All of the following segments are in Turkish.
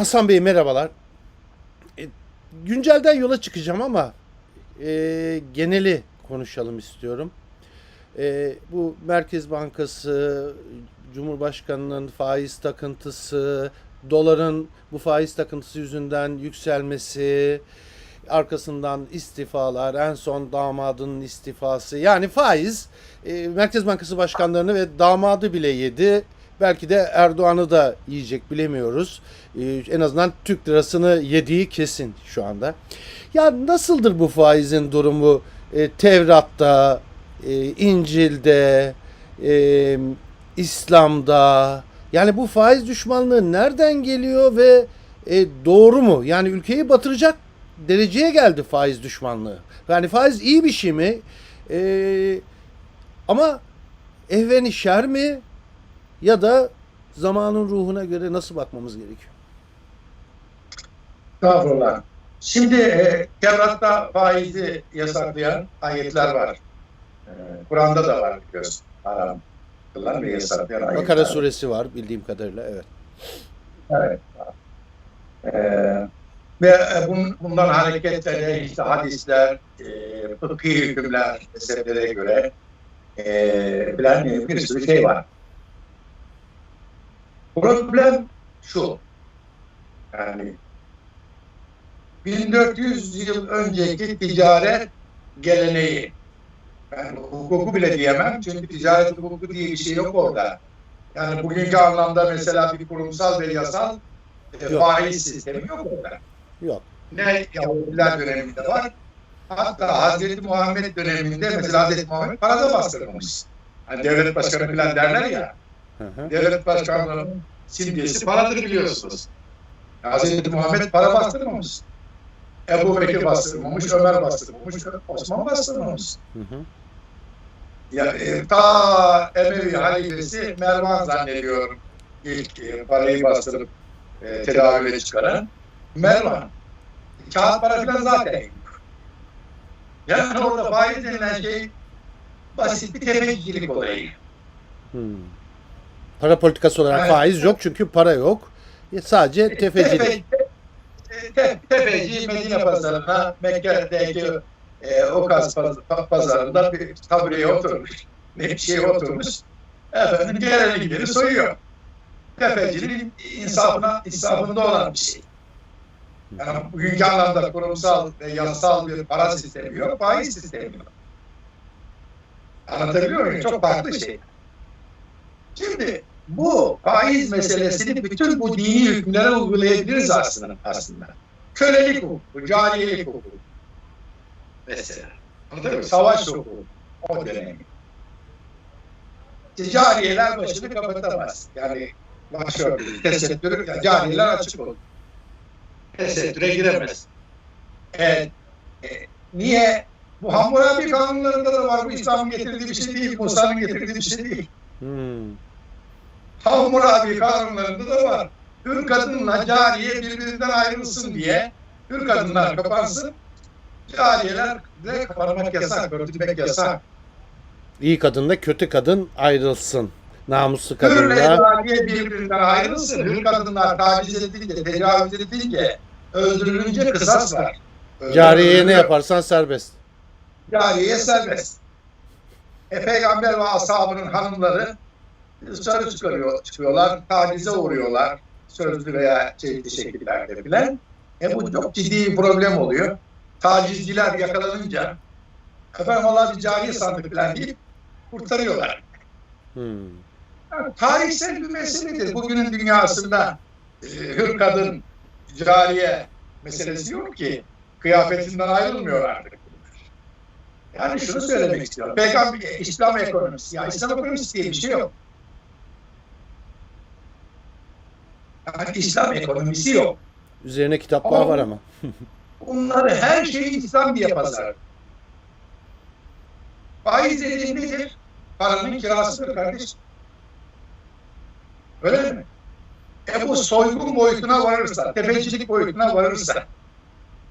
Hasan Bey merhabalar. E, güncelden yola çıkacağım ama e, geneli konuşalım istiyorum. E, bu Merkez Bankası, Cumhurbaşkanı'nın faiz takıntısı, doların bu faiz takıntısı yüzünden yükselmesi, arkasından istifalar, en son damadının istifası. Yani faiz e, Merkez Bankası başkanlarını ve damadı bile yedi. Belki de Erdoğan'ı da yiyecek bilemiyoruz. E, en azından Türk lirasını yediği kesin şu anda. Ya nasıldır bu faizin durumu e, Tevrat'ta, e, İncil'de, e, İslam'da? Yani bu faiz düşmanlığı nereden geliyor ve e, doğru mu? Yani ülkeyi batıracak dereceye geldi faiz düşmanlığı. Yani faiz iyi bir şey mi? E, ama ehveni şer mi? Ya da zamanın ruhuna göre nasıl bakmamız gerekiyor? Estağfurullah. Şimdi e, Tevrat'ta faizi yasaklayan ayetler var. E, Kur'an'da da var biliyorsun. Haram kılan ve yasaklayan ayetler. Bakara suresi var bildiğim kadarıyla evet. Evet. E, ve e, bun, bundan hareketle işte hadisler, e, fıkhi hükümler meselelere göre e, bilen bir sürü şey var. Problem şu. Yani 1400 yıl önceki ticaret geleneği. Ben hukuku bile diyemem çünkü ticaret hukuku diye bir şey yok orada. Yani bugünkü anlamda mesela bir kurumsal ve yasal e, faiz sistemi yok orada. Yok. Ne Yahudiler döneminde var. Hatta Hazreti Muhammed döneminde mesela Hazreti Muhammed parada bastırmamış. Hani devlet başkanı falan derler ya. Hı hı. Devlet başkanlarının simgesi paradır biliyorsunuz. Hazreti Muhammed para bastırmamış. Ebu Bekir bastırmamış, Ömer bastırmamış, Osman bastırmamış. Hı hı. Ya, e, ta Emevi halifesi Mervan zannediyorum ilk e, parayı bastırıp e, tedavüle çıkaran. Mervan. Kağıt para falan zaten yok. Yani orada faiz denilen şey basit bir tefecilik olayı. Hmm. Para politikası olarak Evet. faiz yok çünkü para yok. Ya Sadece tefecilik. Tefe, te, tefeci Medine pazarına Mekke'deki e, Okaz paz- pazarında bir tabureye oturmuş. Ne bir şey oturmuş. Efendim geleni gideni soyuyor. Tefecinin insafına, insafında olan bir şey. Yani bugünkü anlamda kurumsal ve yasal bir para sistemi yok, faiz sistemi yok. Anlatabiliyor muyum? Çok farklı şey. Şimdi bu faiz meselesini bütün bu dini hükümlere uygulayabiliriz aslında. aslında. Kölelik hukuku, cariyelik hukuku. Mesela. Anladın mı? Savaş hukuku. O dönemi. Cariyeler başını kapatamaz. Yani başörtülü, tesettürü, yani cariyeler açık olur. Tesettüre giremez. E, e, niye? Bu Hammurabi kanunlarında da var. Bu İslam'ın getirdiği bir şey değil. Musa'nın getirdiği bir şey değil. Hmm. Hammurabi kanunlarında da var. Hür kadınla cariye birbirinden ayrılsın diye hür kadınlar kapansın. Cariyeler de kapanmak yasak, örtülmek yasak. İyi kadınla kötü kadın ayrılsın. Namuslu Hürle kadınla. cariye birbirinden ayrılsın. Hür kadınlar taciz edilince, tecavüz edilince, öldürülünce kısas var. Cariyeye ne yaparsan serbest. Cariye serbest. E, Peygamber ve ashabının hanımları dışarı çıkarıyor, çıkıyorlar, tacize uğruyorlar. Sözlü veya çeşitli şekillerde filan. E bu çok ciddi bir problem oluyor. Tacizciler yakalanınca efendim Allah bir cariye sandık filan deyip kurtarıyorlar. Hmm. Yani tarihsel bir meseledir. Bugünün dünyasında e, hür kadın, cariye meselesi yok ki. Kıyafetinden ayrılmıyor artık. Yani şunu söylemek istiyorum. Peygamber, İslam ekonomisi. Ya İslam ekonomisi diye bir şey yok. Yani İslam ekonomisi yok. Üzerine kitaplar Ama- var ama. Bunları her şeyi İslam diye pazar. Faiz dediğin nedir? Paranın kirasıdır kardeşim. Öyle mi? E bu soygun boyutuna varırsa, tefecilik boyutuna varırsa,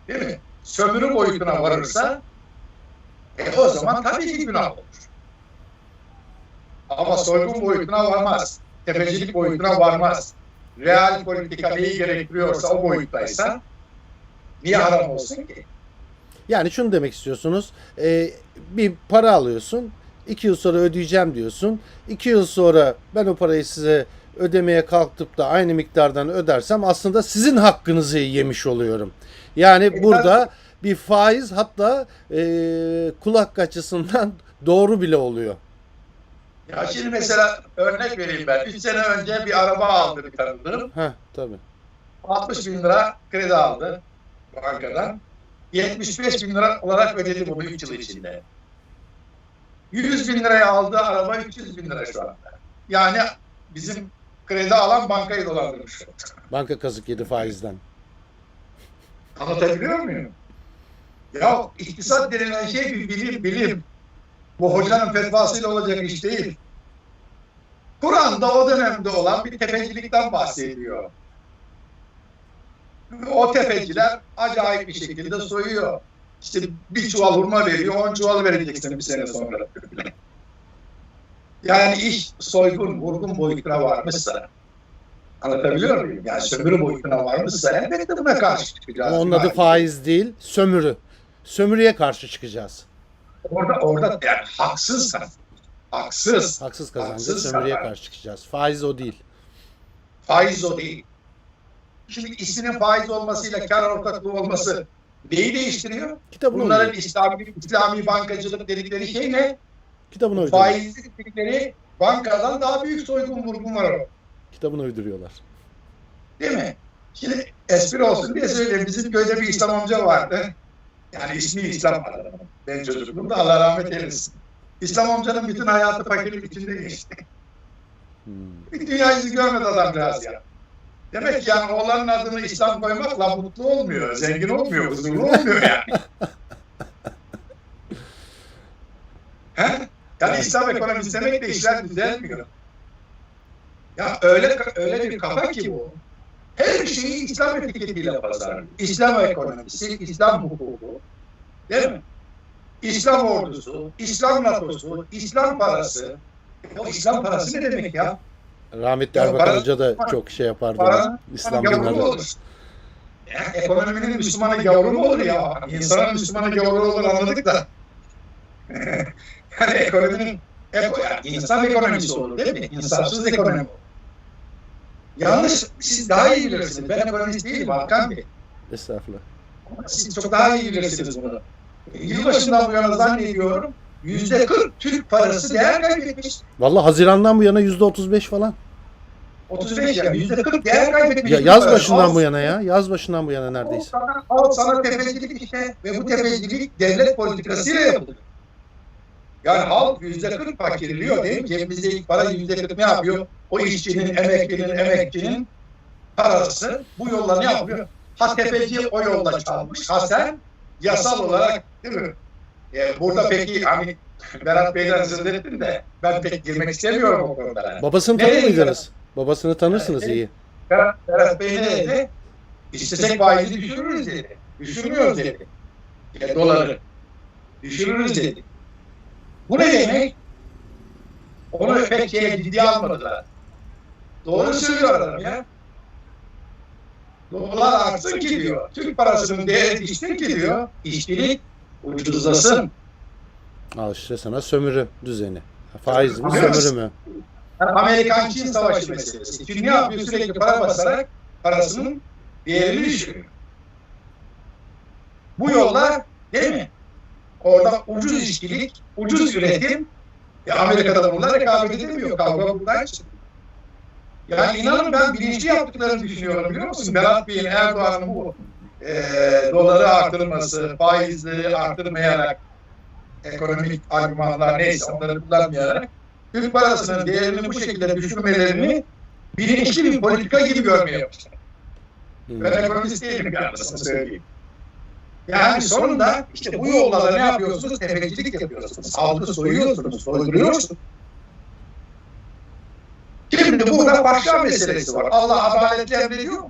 değil mi? Sömürü boyutuna varırsa, e o zaman tabii ki günah olur. Ama soygun boyutuna varmaz, tefecilik boyutuna varmaz. Real politika neyi gerektiriyorsa o boyuttaysa niye haram olsun ki? Yani şunu demek istiyorsunuz. e, bir para alıyorsun. iki yıl sonra ödeyeceğim diyorsun. iki yıl sonra ben o parayı size ödemeye kalkıp da aynı miktardan ödersem aslında sizin hakkınızı yemiş oluyorum. Yani E, burada bir faiz hatta e, kulak açısından doğru bile oluyor. Ya şimdi mesela örnek vereyim ben. 3 sene önce bir araba aldı bir tanıdığım. Heh tabii. 60 bin lira kredi aldı bankadan. 75 bin lira olarak ödedi bunu 3 yıl içinde. 100 bin liraya aldığı araba 300 bin lira şu anda. Yani bizim kredi alan bankayı dolandırmış. Banka kazık yedi faizden. Anlatabiliyor muyum? Ya iktisat denilen şey bir bilim, bilim. Bu hocanın fetvasıyla olacak iş değil. Kur'an'da o dönemde olan bir tefecilikten bahsediyor. O tefeciler acayip bir şekilde soyuyor. İşte bir çuval hurma veriyor, on çuval vereceksin bir sene sonra. Yani iş soygun, vurgun boyutuna varmışsa, anlatabiliyor muyum? Yani sömürü boyutuna varmışsa elbette buna karşı çıkacağız. Ama onun adı faiz değil, sömürü. Sömürüye karşı çıkacağız. Orada orada yani haksız kazanç. Haksız. Haksız kazancı Haksız sömürüye karşı çıkacağız. Faiz o değil. Faiz o değil. Şimdi isminin faiz olmasıyla kar ortaklığı olması neyi değiştiriyor? Kitabına Bunların uyuyor. İslami, İslami bankacılık dedikleri şey ne? Kitabına uyduruyorlar. Faizli dedikleri bankadan daha büyük soygun vurgun var o. Kitabına uyduruyorlar. Değil mi? Şimdi espri olsun diye söyleyeyim. Bizim köyde bir İslam amca vardı. Yani ismi İslam adamı. Ben çocukluğumda Allah rahmet eylesin. İslam amcanın bütün hayatı fakirlik içinde geçti. Hmm. Bir dünya yüzü görmedi adamcağız ya. Demek ki yani oğlanın adını İslam koymakla mutlu olmuyor, zengin olmuyor, huzurlu olmuyor yani. He? Yani İslam ekonomisi demekle işler düzelmiyor. Ya öyle öyle bir kafa ki bu. Her şeyi İslam etiketiyle pazarlıyor. İslam ekonomisi, İslam hukuku. Değil mi? İslam ordusu, İslam NATO'su, İslam parası. O İslam parası ne demek ya? Rahmetli Ya Erbakan para- Hoca da çok şey yapardı. para- İslam dinleri. Ya, ekonominin Müslümanı gavuru mu olur ya? İnsanın Müslümanı gavuru olur anladık da. yani ekonominin eko, yani insan ekonomisi olur değil mi? İnsansız ekonomi olur. Yanlış, siz daha iyi bilirsiniz. Ben ekonomist değilim Hakan Bey. Estağfurullah. Siz çok daha iyi bilirsiniz bunu. Yılbaşından bu yana zannediyorum yüzde 40 Türk parası değer kaybetmiş. Vallahi Haziran'dan bu yana %35 falan. 35 yani yüzde 40 değer kaybetmiş. Ya yaz başından Al- bu yana ya. Yaz başından bu yana Al neredeyse. sana, al sana tefecilik işte ve bu tefecilik devlet politikasıyla yapılıyor. Yani halk yüzde 40 fakirliyor değil mi? Cebimizde ilk para yüzde 40 ne yapıyor? O işçinin, emeklinin, emekçinin parası bu yolla ne yapıyor? Ha tefeci o yolda çalmış, ha sen yasal olarak değil mi? Ee, burada peki hani Berat Bey'den söz ettin de ben pek girmek istemiyorum o konulara. Babasını tanır mıydınız? Babasını tanırsınız Evet. iyi. Berat, Berat Bey ne dedi? İstesek faizi düşürürüz dedi. Düşürmüyoruz dedi. Ya, doları. Düşürürüz dedi. Bu ne demek? Onu pek şeye ciddiye almadılar. Doğru söylüyor adam ya. Dolar artsın ki diyor. Türk parasının değeri düşsün ki diyor. İşçilik ucuzlasın. Al işte sana sömürü düzeni. Faiz mi sömürü mü? Amerikan-Çin savaşı meselesi. Çin ne yapıyor? Sürekli para basarak parasının değerini düşürüyor. Bu yolla değil mi? Orada ucuz işçilik, ucuz üretim. E Amerika'da bunlar rekabet edilmiyor. Kavga buradan çıkıyor. Yani inanın ben bilinçli yaptıklarını düşünüyorum biliyor musun? Berat Bey'in Erdoğan'ın bu e, doları artırması, faizleri artırmayarak ekonomik argümanlar neyse onları kullanmayarak Türk parasının değerini bu şekilde düşürmelerini bilinçli bir politika gibi görmeye başladı. Hmm. Ben ekonomist değilim yalnız söyleyeyim. Yani sonunda işte bu yolla da ne yapıyorsunuz? Tefecilik yapıyorsunuz. Halkı soyuyorsunuz, soyduruyorsunuz. Şimdi burada başka meselesi var. Allah adaletli emrediyor mu?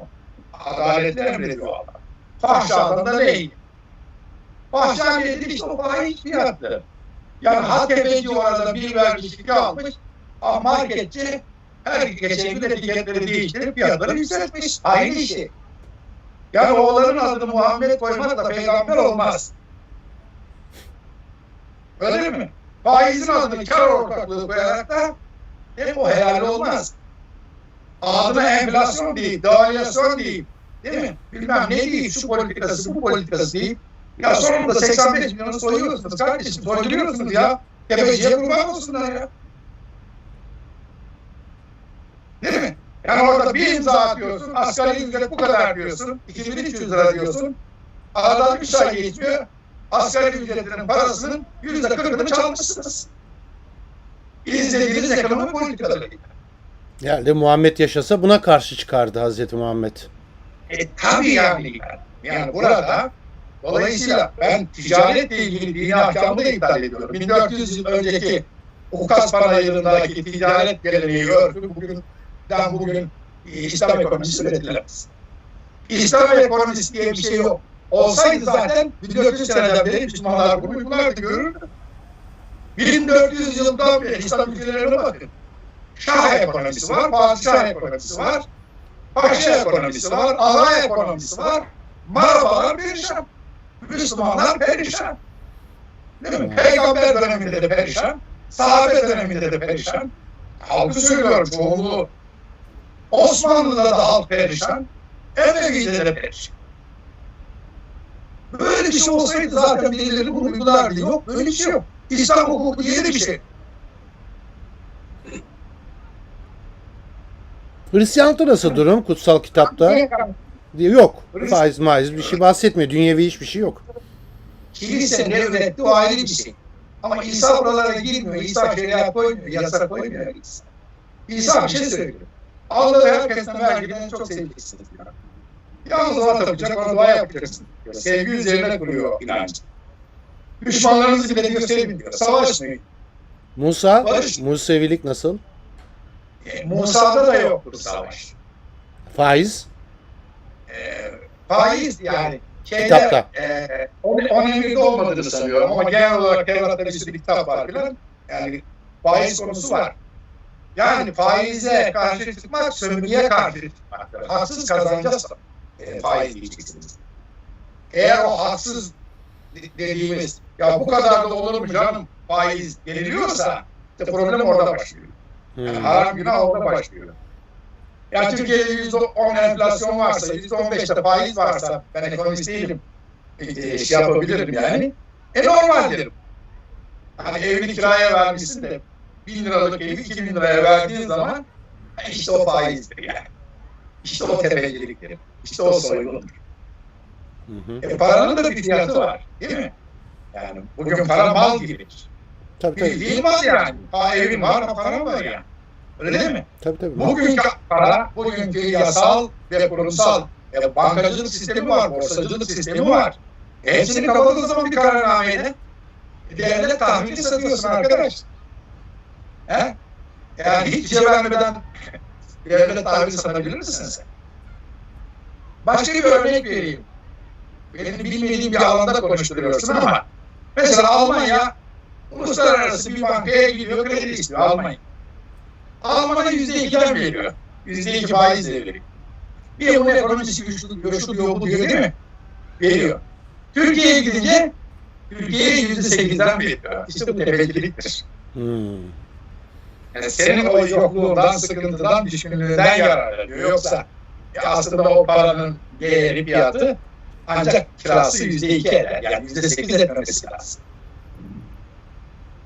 Adaletli emrediyor Allah. Fahşadan da değil. Fahşa nedir? İşte o fahiş fiyattı. Yani ha tefeci o arada bir vergisi almış, ha marketçi her geçen gün etiketleri değiştirip fiyatları yükseltmiş. Aynı işi. Yani oğlanın adını Muhammed koymakla peygamber olmaz. Öyle mi? Faizin adını kar ortaklığı koyarak da hep o helal olmaz. Adına enflasyon değil, devalüasyon değil. Değil mi? Bilmem ne değil, şu politikası, bu politikası değil. Ya sonunda 85 milyonu soyuyorsunuz kardeşim, soyduruyorsunuz ya. Tepeciye kurban olsunlar ya. Değil mi? Yani orada bir imza atıyorsun, asgari ücret bu kadar diyorsun, 2300 lira diyorsun. Aradan 3 ay geçmiyor, asgari ücretinin parasının yüzde kırkını çalmışsınız. İzlediğiniz ekonomi politikaları. Yani Muhammed yaşasa buna karşı çıkardı Hazreti Muhammed. E tabii yani. Yani burada dolayısıyla ben ticaretle ilgili dini ahkamı da iptal ediyorum. 1400 yıl önceki Ukas panayırındaki ticaret geleneği örfü bugünden bugün e, İslam ekonomisi üretilemez. İslam ekonomisi diye bir şey yok. Olsaydı zaten 1400 seneden beri Müslümanlar bunu uygulardı görürdü. 1400 yıldan beri İslam ülkelerine bakın. Şah ekonomisi var, padişah ekonomisi var, Paşa ekonomisi var, ağa ekonomisi var. Marabalar perişan. Müslümanlar perişan. Değil mi? Peygamber döneminde de perişan. Sahabe döneminde de perişan. Halkı söylüyorum çoğunluğu. Osmanlı'da da halk perişan. Emevi'de de perişan. Böyle bir şey olsaydı zaten birileri bunu uygulardı. Yok böyle bir şey yok. İslam hukuku diye de bir şey. Hristiyanlıkta nasıl durum kutsal kitapta? Yok. Faiz maiz bir şey bahsetmiyor. Dünyevi hiçbir şey yok. Kilise ne üretti o ayrı bir şey. Ama İsa buralara girmiyor. İsa şeriat koymuyor, yasa koymuyor. İsa. İsa bir şey söylüyor. Allah'ı herkesten vergiden çok diyor. Yalnız ona tapacak, ona dua yapacaksın. diyor. Sevgi üzerine kuruyor inancı. Düşmanlarınızı bile diyor sevin diyor. Savaşmayın. Musa, Barış. Musevilik nasıl? E, Musa'da da yoktur savaş. Faiz? E, faiz yani. Şeyde, Kitapta. E, on, on emirde olmadığını sanıyorum ama genel olarak Tevrat'ta bir sürü kitap var filan. Yani faiz konusu var. Yani faize karşı çıkmak, sömürüye karşı çıkmaktır. Haksız kazanca e, faiz diyeceksiniz. Eğer o haksız de- dediğimiz, ya bu kadar da olur mu canım faiz deniliyorsa, işte problem orada başlıyor. Yani Hmm. haram günah orada başlıyor. Yani Türkiye'de yüzde on enflasyon varsa, yüzde on beşte faiz varsa, ben ekonomist değilim, e, şey yapabilirim yani. E normal derim. Hani evini kiraya vermişsin de, bin liralık evi iki bin liraya verdiğin zaman, e, işte o faizdir yani. İşte o tepeciliktir. İşte o soygundur. Hı hı. E paranın da bir fiyatı var, değil mi? Yani bugün para mal gibidir. Tabii tabii. Bildiğin mal yani. Ha evin var, ha paran var yani. Öyle değil mi? Tabii tabii. Bugünkü para, bugünkü yasal ve kurumsal e, bankacılık sistemi var, borsacılık sistemi var. E, hepsini kapadığı zaman bir kararnameyle devlet tahvili satıyorsun arkadaş. He? Yani hiç şey vermeden devlet tahvili satabilir misin sen? Başka bir örnek vereyim. Benim bilmediğim bir alanda konuşturuyorsun ama mesela Almanya uluslararası bir bankaya gidiyor kredi istiyor Almanya. Alman'a yüzde ikiden veriyor. Yüzde iki faizle veriyor. Bir bunun ekonomisi güçlü, güçlü bu diyor değil mi? Veriyor. Türkiye'ye gidince Türkiye'ye yüzde sekizden veriyor. İşte bu tepeciliktir. Hmm. Yani senin o yokluğundan, sıkıntıdan, düşkünlüğünden yararlanıyor. Yoksa aslında o paranın değeri, fiyatı ancak kirası yüzde iki eder. Yani yüzde sekiz etmemesi lazım.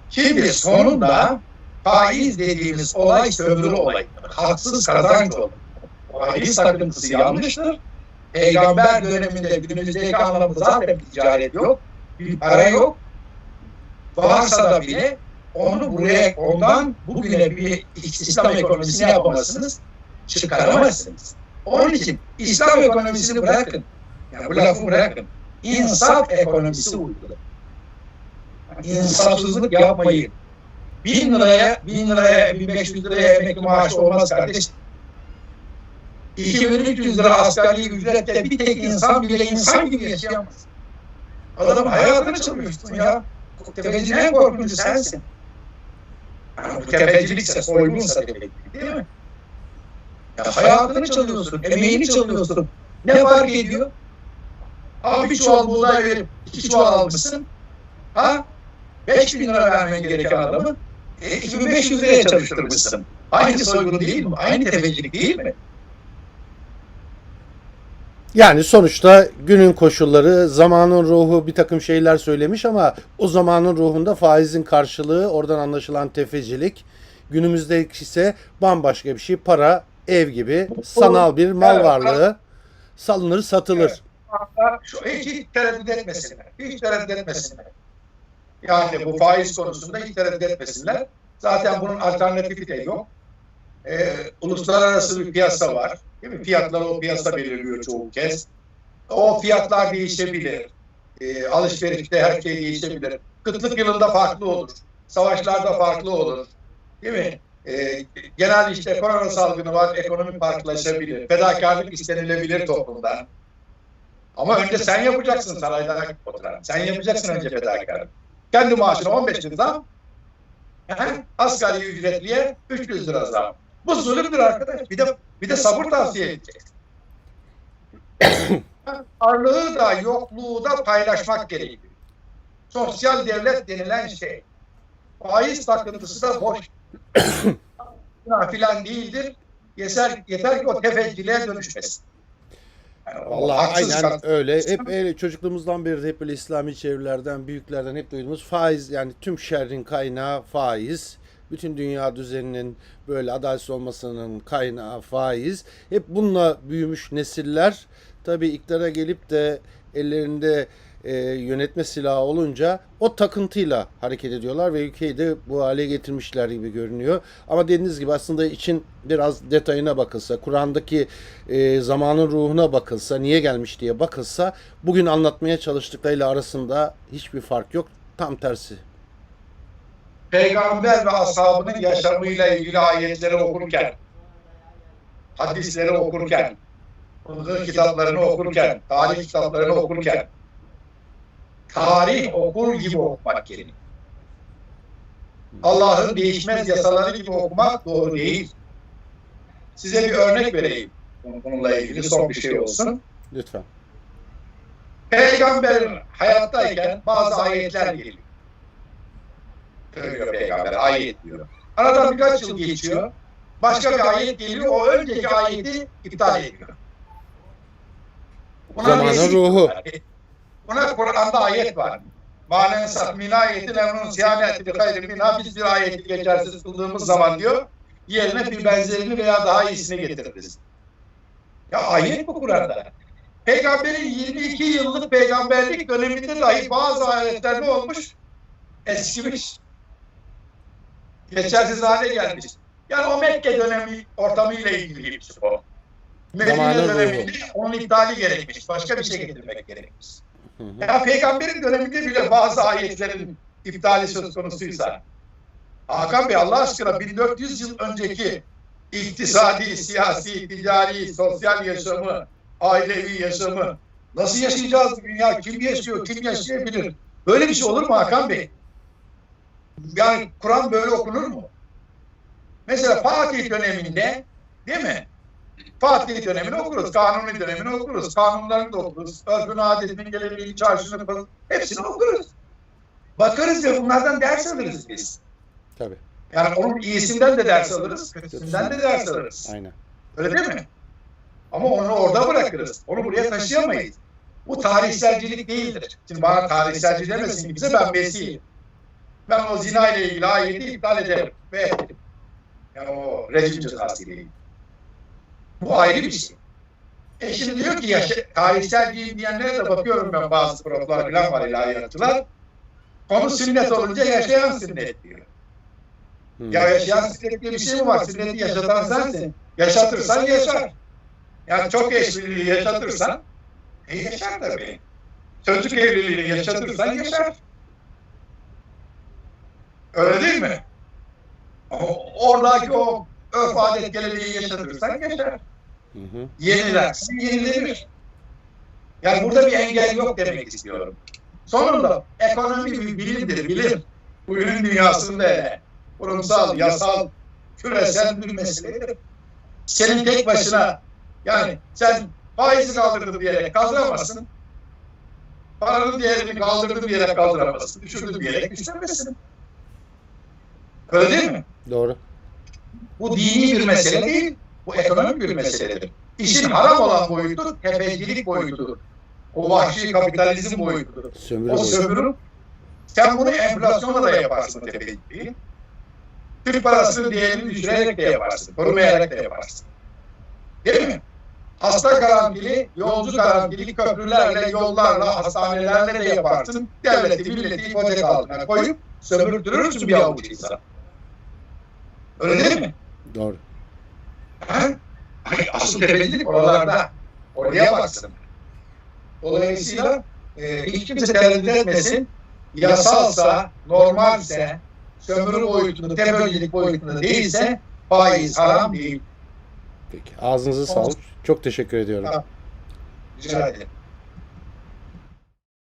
Şimdi sonunda faiz dediğimiz olay sömürü olayıdır. Haksız kazanç olur. Faiz takıntısı yanlıştır. Peygamber döneminde günümüzdeki anlamda zaten bir ticaret yok. Bir para yok. Varsa da bile onu buraya ondan bugüne bir İslam ekonomisini yapamazsınız. Çıkaramazsınız. Onun için İslam ekonomisini bırakın. Yani bu lafı bırakın. İnsaf ekonomisi uygulayın. İnsafsızlık yapmayın. Bin liraya, bin liraya, bin beş yüz liraya emekli maaşı olmaz kardeş. 2300 lira asgari ücretle bir tek insan bile insan gibi yaşayamaz. Adam hayatını çalıyorsun ya. Tefecinin en korkuncu sensin. Yani tefecilikse, soygunsa tefecilik değil mi? Ya hayatını çalıyorsun, emeğini çalıyorsun. Ne fark ediyor? Abi bir çuval buğday verip iki çuval almışsın. Ha? 5 bin lira vermen gereken adamı e, 2500 liraya çalıştırmışsın. Aynı soygun değil mi? Aynı tefecilik değil mi? Yani sonuçta günün koşulları, zamanın ruhu bir takım şeyler söylemiş ama o zamanın ruhunda faizin karşılığı, oradan anlaşılan tefecilik, günümüzdeki ise bambaşka bir şey. Para, ev gibi sanal bir mal varlığı salınır, satılır. Şu hiç tereddüt etmesinler. Hiç tereddüt etmesinler. Yani bu faiz konusunda hiç tereddüt etmesinler. Zaten bunun alternatifi de yok. Ee, uluslararası bir piyasa var. Değil mi? Fiyatları o piyasa belirliyor çoğu kez. O fiyatlar değişebilir. Ee, alışverişte her şey değişebilir. Kıtlık yılında farklı olur. Savaşlarda farklı olur. Değil mi? Ee, genel işte korona salgını var, ekonomi farklılaşabilir. Fedakarlık istenilebilir toplumdan. Ama önce sen yapacaksın sarayda oturan. Sen yapacaksın önce fedakarlık. Kendi maaşına 15 lira zam. Asgari ücretliye 300 lira zam. Bu zulümdür arkadaş. Bir de bir de sabır tavsiye edeceksin. Varlığı da yokluğu da paylaşmak gerekiyor. Sosyal devlet denilen şey. Faiz takıntısı da boş. filan değildir. Yeter, yeter ki o tefecciliğe dönüşmesin. Yani Vallahi aynen kast- öyle. Hep öyle çocukluğumuzdan beri de hep böyle İslami çevrelerden, büyüklerden hep duyduğumuz faiz yani tüm şerrin kaynağı faiz. Bütün dünya düzeninin böyle adaletsiz olmasının kaynağı faiz. Hep bununla büyümüş nesiller tabii iktidara gelip de ellerinde e, yönetme silahı olunca o takıntıyla hareket ediyorlar ve ülkeyi de bu hale getirmişler gibi görünüyor. Ama dediğiniz gibi aslında için biraz detayına bakılsa, Kur'an'daki e, zamanın ruhuna bakılsa, niye gelmiş diye bakılsa bugün anlatmaya çalıştıklarıyla arasında hiçbir fark yok. Tam tersi. Peygamber ve ashabının yaşamıyla ilgili ayetleri okurken, hadisleri okurken, fıkıh kitaplarını okurken, tarih kitaplarını okurken, tarih okur gibi okumak gerekiyor. Allah'ın değişmez yasaları gibi okumak doğru değil. Size bir örnek vereyim. Bununla ilgili son bir şey olsun. Lütfen. Peygamber hayattayken bazı ayetler geliyor. Söylüyor peygamber ayet diyor. Aradan birkaç yıl geçiyor. Başka bir ayet geliyor. O önceki ayeti iptal ediyor. Zamanın nesil- ruhu. Buna Kur'an'da ayet var. Manen sat min ayeti levnun siyaneti bi hayri minha biz bir ayeti geçersiz kıldığımız zaman diyor yerine bir benzerini veya daha iyisini getiririz. Ya ayet bu Kur'an'da. Peygamberin 22 yıllık peygamberlik döneminde dahi bazı ayetler ne olmuş? Eskimiş. Geçersiz hale gelmiş. Yani o Mekke dönemi ortamıyla ilgiliymiş o. Medine döneminde onun iptali gerekmiş. Başka bir şey getirmek gerekmiş. Hı hı. Ya peygamberin döneminde bile bazı ayetlerin iptali söz konusuysa Hakan Bey Allah aşkına 1400 yıl önceki iktisadi, siyasi, ticari, sosyal yaşamı, ailevi yaşamı nasıl yaşayacağız bugün ya? Kim yaşıyor, kim yaşayabilir? Böyle bir şey olur mu Hakan Bey? Yani Kur'an böyle okunur mu? Mesela Fatih döneminde değil mi? Fatih dönemini okuruz, kanuni dönemini okuruz, kanunlarını da okuruz, örfünü, adetini, geleneğini, çarşını, pazarını, hepsini okuruz. Bakarız ve bunlardan ders alırız biz. Tabii. Yani onun iyisinden de ders alırız, kötüsünden de ders alırız. Aynen. Öyle değil mi? Ama onu orada bırakırız. Onu buraya taşıyamayız. Bu tarihselcilik değildir. Şimdi bana tarihselci demesin kimse ben Mesih'im. Ben o zina ile ilgili ayeti iptal ederim ve ederim. Yani o rejim cezası ile ilgili. Bu ayrı bir şey. E şimdi diyor ki yaşa, tarihselciyim diyenlere de bakıyorum ben bazı proflar falan var ilahiyatçılar. Konu sünnet olunca yaşayan sünnet diyor. Hı. Ya yaşayan sünnet diye bir şey mi var? Sünneti yaşatan sensin. Yaşatırsan yaşar. Yani çok eşliliği yaşatırsan e yaşar tabii. Çocuk evliliğini yaşatırsan yaşar. Öyle değil mi? Oradaki o örf adet geleneği yaşatırsan yaşar. Hı hı. Yenilersin yenilenir. Yani burada bir engel yok demek istiyorum. Sonunda ekonomi bir bilimdir, bilim. Bugünün dünyasında hele. Kurumsal, yasal, küresel bir meseledir. senin tek başına yani sen faizi kaldırdım diyerek kaldıramazsın. Paranın değerini kaldırdım diyerek kaldıramazsın. Düşürdüm diyerek düşüremezsin. Öyle değil mi? Doğru. Bu dini bir mesele değil. Bu ekonomik bir meseledir. İşin haram olan boyutu tefecilik boyutudur. O vahşi kapitalizm boyutudur. Sömürü O boyutu. sömürü. Sen bunu enflasyonla da yaparsın tefeciliği. Türk parasının değerini düşürerek de yaparsın. Korumayarak da yaparsın. Değil mi? Hasta garantili, yolcu garantili köprülerle, yollarla, hastanelerle de yaparsın. Devleti, milleti ipotek altına koyup sömürdürürsün bir avuç insan. Öyle değil mi? Doğru. Ha? Hayır, asıl tefecilik oralarda. Oraya baksın. Dolayısıyla e, hiç kimse tereddüt etmesin. Yasalsa, normalse, sömürü boyutunda, tefecilik boyutunda değilse faiz haram değil. Peki. Ağzınıza sağlık. Çok teşekkür ediyorum. Rica ederim.